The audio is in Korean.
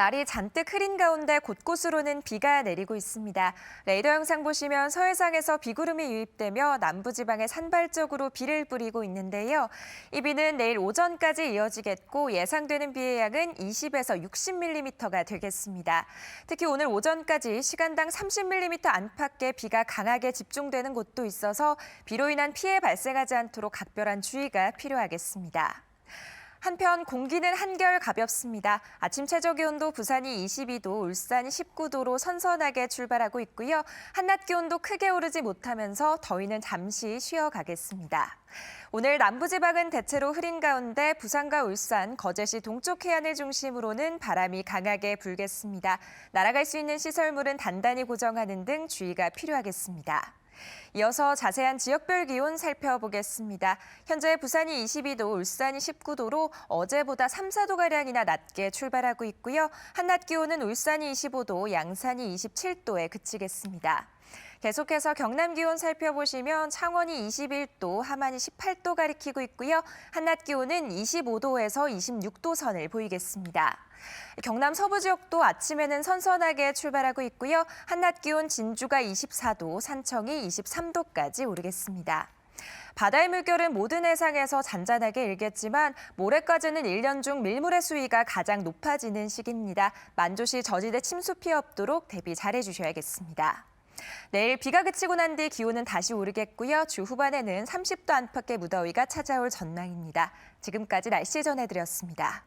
날이 잔뜩 흐린 가운데 곳곳으로는 비가 내리고 있습니다. 레이더 영상 보시면 서해상에서 비구름이 유입되며 남부지방에 산발적으로 비를 뿌리고 있는데요. 이 비는 내일 오전까지 이어지겠고 예상되는 비의 양은 20에서 60mm가 되겠습니다. 특히 오늘 오전까지 시간당 30mm 안팎의 비가 강하게 집중되는 곳도 있어서 비로 인한 피해 발생하지 않도록 각별한 주의가 필요하겠습니다. 한편 공기는 한결 가볍습니다. 아침 최저 기온도 부산이 22도, 울산이 19도로 선선하게 출발하고 있고요. 한낮 기온도 크게 오르지 못하면서 더위는 잠시 쉬어가겠습니다. 오늘 남부지방은 대체로 흐린 가운데 부산과 울산, 거제시 동쪽 해안을 중심으로는 바람이 강하게 불겠습니다. 날아갈 수 있는 시설물은 단단히 고정하는 등 주의가 필요하겠습니다. 이어서 자세한 지역별 기온 살펴보겠습니다. 현재 부산이 22도, 울산이 19도로 어제보다 3, 4도가량이나 낮게 출발하고 있고요. 한낮 기온은 울산이 25도, 양산이 27도에 그치겠습니다. 계속해서 경남 기온 살펴보시면 창원이 21도, 함안이 18도 가리키고 있고요. 한낮 기온은 25도에서 26도 선을 보이겠습니다. 경남 서부 지역도 아침에는 선선하게 출발하고 있고요. 한낮 기온 진주가 24도, 산청이 23도까지 오르겠습니다. 바다의 물결은 모든 해상에서 잔잔하게 일겠지만 모레까지는 일년중 밀물의 수위가 가장 높아지는 시기입니다. 만조시 저지대 침수 피해 없도록 대비 잘해 주셔야겠습니다. 내일 비가 그치고 난 뒤 기온은 다시 오르겠고요. 주 후반에는 30도 안팎의 무더위가 찾아올 전망입니다. 지금까지 날씨 전해드렸습니다.